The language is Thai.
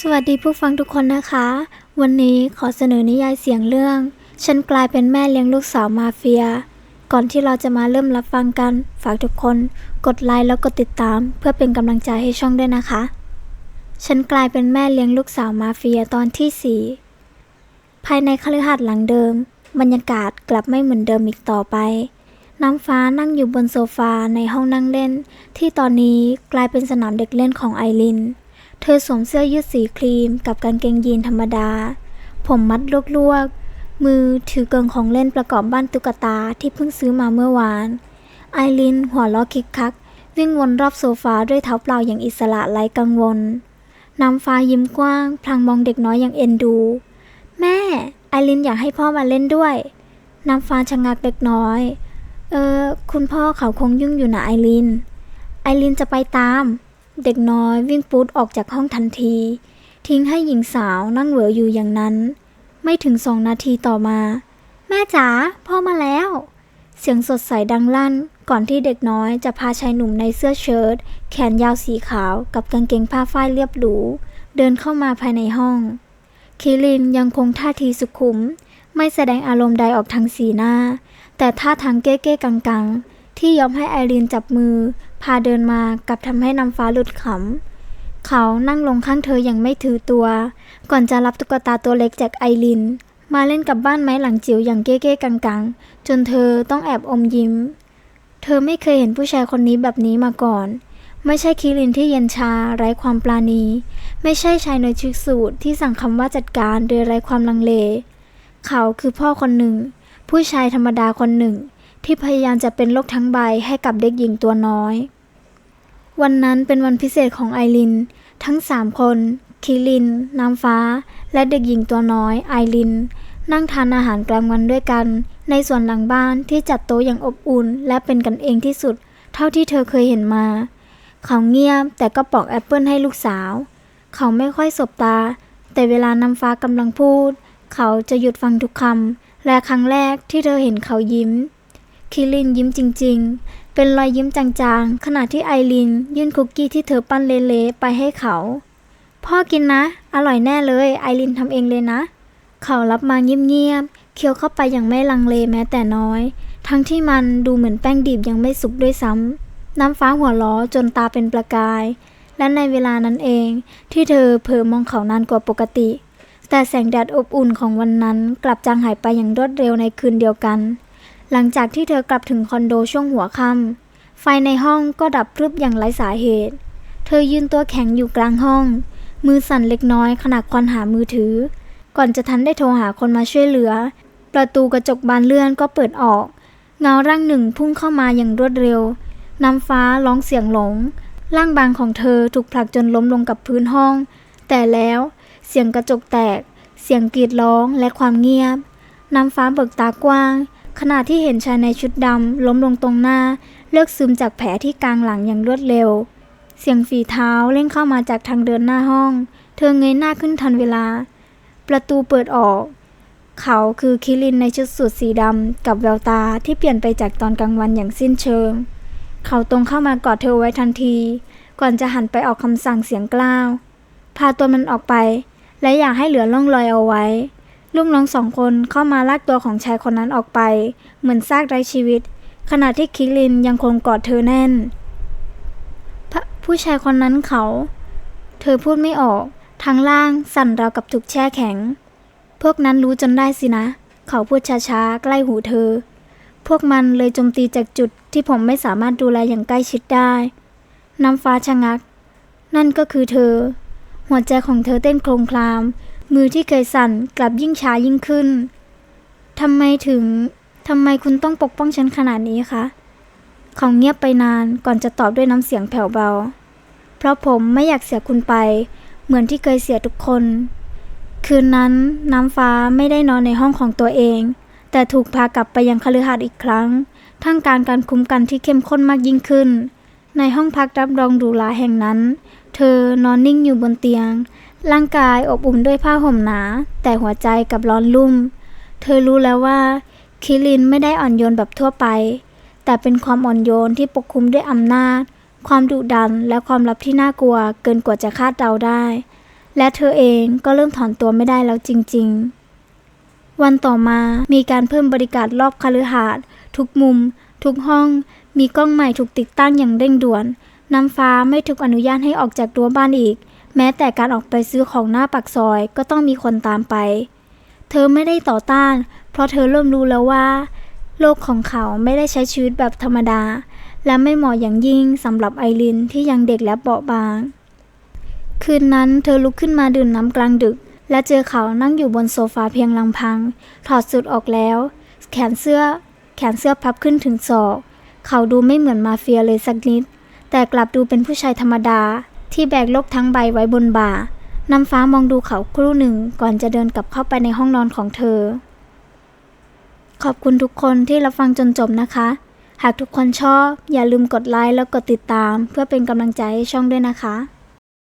สวัสดีผู้ฟังทุกคนนะคะ วันนี้ขอเสนอนิยายเสียงเรื่อง ฉันกลายเป็นแม่เลี้ยงลูกสาวมาเฟีย ก่อนที่เราจะมาเริ่มรับฟังกัน ฝากทุกคน กดไลค์แล้วกดติดตาม เพื่อเป็นกำลังใจให้ช่องด้วยนะคะ ฉันกลายเป็นแม่เลี้ยงลูกสาวมาเฟียตอนที่ 4 ภายในคฤหาสน์หลังเดิม บรรยากาศกลับไม่เหมือนเดิมอีกต่อไป น้ำฟ้านั่งอยู่บนโซฟาในห้องนั่งเล่น ที่ตอนนี้กลายเป็นสนามเด็กเล่นของไอริน เธอสวมเสื้อยืดสีครีมกับกางเกงยีนธรรมดา ผมมัดลวกๆ มือถือเกล่งของเล่นประกอบบ้านตุ๊กตาที่เพิ่งซื้อมาเมื่อวาน ไอรินหัวเราะคิกคัก วิ่งวนรอบโซฟาด้วยเท้าเปล่าอย่างอิสระไร้กังวล น้ำฟ้ายิ้มกว้าง พลางมองเด็กน้อยอย่างเอ็นดู แม่ ไอรินอยากให้พ่อมาเล่นด้วย น้ำฟ้าชะงักเล็กน้อย เออ คุณพ่อเขาคงยุ่งอยู่นะไอริน ไอรินจะไปตาม เด็กน้อยวิ่งปูดออกจากห้องทันที ทิ้งให้หญิงสาวนั่งเหวออยู่อย่างนั้น ไม่ถึงสองนาทีต่อมา แม่จ๋าพ่อมาแล้ว เสียงสดใสดังลั่น ก่อนที่เด็กน้อยจะพาชายหนุ่มในเสื้อเชิ้ตแขนยาวสีขาวกับกางเกงผ้าฝ้ายเรียบหรูเดินเข้ามาภายในห้อง คิรินยังคงท่าทีสุขุม ไม่แสดงอารมณ์ใดออกทางสีหน้า แต่ท่าทางเก้ๆกังๆ ที่ยอมให้ไอรีนจับมือ พาเดินมากลับทำให้น้ำฟ้าหลุดขำ เขานั่งลงข้างเธออย่างไม่ถือตัว ก่อนจะรับตุ๊กตาตัวเล็กจากไอริน มาเล่นกับบ้านไม้หลังจิ๋วอย่างเก้ๆกังๆ จนเธอต้องแอบอมยิ้ม เธอไม่เคยเห็นผู้ชายคนนี้แบบนี้มาก่อน ไม่ใช่คิรินที่เย็นชาไร้ความปราณี ไม่ใช่ชายในชุดสูทที่สั่งคำว่าจัดการโดยไร้ความลังเล เขาคือพ่อคนหนึ่ง ผู้ชายธรรมดาคนหนึ่ง ที่พยายามจะเป็นโลกทั้งใบให้กับเด็กหญิงตัวน้อย วันนั้นเป็นวันพิเศษของไอริน ทั้งสามคนคิริน น้ำฟ้า และเด็กหญิงตัวน้อย ไอริน นั่งทานอาหารกลางวันด้วยกัน ในส่วนหลังบ้านที่จัดโต๊ะอย่างอบอุ่น และเป็นกันเองที่สุด เท่าที่เธอเคยเห็นมา เขาเงียบแต่ก็ปอกแอปเปิลให้ลูกสาว เขาไม่ค่อยสบตา แต่เวลาน้ำฟ้ากำลังพูด เขาจะหยุดฟังทุกคำและครั้งแรกที่เธอเห็นเขายิ้ม คิรินยิ้มจริง ๆ เป็นรอยยิ้มจางๆ ขณะที่ไอรินยื่นคุกกี้ที่เธอปั้นเละๆไปให้เขา พ่อกินนะ อร่อยแน่เลย ไอรินทำเองเลยนะ เขารับมาเงียบๆ เคี้ยวเข้าไปอย่างไม่ลังเลแม้แต่น้อย ทั้งที่มันดูเหมือนแป้งดิบยังไม่สุกด้วยซ้ำ น้ำฟ้าหัวล้อจนตาเป็นประกาย และในเวลานั้นเอง ที่เธอเผลอมองเขานานกว่าปกติ แต่แสงแดดอบอุ่นของวันนั้นกลับจางหายไปอย่างรวดเร็วในคืนเดียวกัน หลังจากที่เธอกลับถึงคอนโดช่วงหัวค่ำไฟในห้องก็ดับพรึบอย่างไร้สาเหตุ เธอยืนตัวแข็งอยู่กลางห้อง มือสั่นเล็กน้อยขณะควานหามือถือ ก่อนจะทันได้โทรหาคนมาช่วยเหลือ ประตูกระจกบานเลื่อนก็เปิดออก เงาร่างหนึ่งพุ่งเข้ามาอย่างรวดเร็ว น้ำฟ้าร้องเสียงหลง ร่างบางของเธอถูกผลักจนล้มลงกับพื้นห้อง แต่แล้วเสียงกระจกแตก เสียงกรีดร้องและความเงียบ น้ำฟ้าเบิกตากว้าง ขณะที่เห็นชายในชุดดำล้มลงตรงหน้า เลือกซึมจากแผลที่กลางหลังอย่างรวดเร็ว เสียงฝีเท้าเร่งเข้ามาจากทางเดินหน้าห้อง เธอเงยหน้าขึ้นทันเวลา ประตูเปิดออก เขาคือคิรินในชุดสูทสีดำกับแววตาที่เปลี่ยนไปจากตอนกลางวันอย่างสิ้นเชิง เขาตรงเข้ามากอดเธอไว้ทันที ก่อนจะหันไปออกคำสั่งเสียงกล้าว พาตัวมันออกไป และอยากให้เหลือร่องรอยเอาไว้ ลูกน้องสองคนเข้ามาลากตัวของชายคนนั้นออกไป เหมือนซากไร้ชีวิต ขณะที่คิรินยังคงกอดเธอแน่น ผู้ชายคนนั้นเขา เธอพูดไม่ออกทางล่างสั่นราวกับถูกแช่แข็ง พวกนั้นรู้จนได้สินะ เขาพูดช้าๆ ใกล้หูเธอ พวกมันเลยโจมตีจากจุดที่ผมไม่สามารถดูแลอย่างใกล้ชิดได้ น้ำฟ้าชะงัก นั่นก็คือเธอ หัวใจของเธอเต้นโคลงคลาม มือที่เคยสั่นกลับยิ่งช้ายิ่งขึ้นทำไมถึงทำไมคุณต้องปกป้องฉันขนาดนี้คะเขาเงียบไปนานก่อนจะตอบด้วยน้ำเสียงแผ่วเบา เพราะผมไม่อยากเสียคุณไป เหมือนที่เคยเสียทุกคน คืนนั้นน้ำฟ้าไม่ได้นอนในห้องของตัวเอง แต่ถูกพากลับไปยังคฤหาสน์อีกครั้ง ท่ามกลางการคุ้มกันที่เข้มข้นมากยิ่งขึ้น ในห้องพักรับรองหรูหราแห่งนั้น เธอนอนนิ่งอยู่บนเตียง ร่างกายอบอุ่นด้วยผ้าห่มหนา แต่หัวใจกลับร้อนรุ่ม เธอรู้แล้วว่า คิรินไม่ได้อ่อนโยนแบบทั่วไป แต่เป็นความอ่อนโยนที่ปกคลุมด้วยอำนาจ ความดุดันและความลับที่น่ากลัวเกินกว่าจะคาดเดาได้ และเธอเองก็เริ่มถอนตัวไม่ได้แล้วจริง ๆ วันต่อมามีการเพิ่มบริการรอบคฤหาสน์ทุกมุม ทุกห้อง มีกล้องใหม่ถูกติดตั้งอย่างเร่งด่วนน้ำฟ้าไม่ถูกอนุญาตให้ออกจากรั้วบ้านอีก แม้แต่การออกไปซื้อของหน้าปากซอยก็ต้องมีคนตามไป เธอไม่ได้ต่อต้าน เพราะเธอเริ่มรู้แล้วว่า โลกของเขาไม่ได้ใช้ชีวิตแบบธรรมดา และไม่เหมาะอย่างยิ่งสำหรับไอรินที่ยังเด็กและเบาบาง คืนนั้นเธอลุกขึ้นมาดื่มน้ำกลางดึก และเจอเขานั่งอยู่บนโซฟาเพียงลำพัง ถอดสุดออกแล้ว แขนเสื้อ แขนเสื้อพับขึ้นถึงศอก เขาดูไม่เหมือนมาเฟียเลยสักนิด แต่กลับดูเป็นผู้ชายธรรมดา ที่แบกโลกทั้งใบไว้บนบ่าน้ำฟ้ามองดูเขาครู่หนึ่งก่อนจะเดินกลับเข้าไปในห้องนอนของเธอ ขอบคุณทุกคนที่รับฟังจนจบนะคะ หากทุกคนชอบ อย่าลืมกดไลค์แล้วกดติดตาม เพื่อเป็นกำลังใจให้ช่องด้วยนะคะ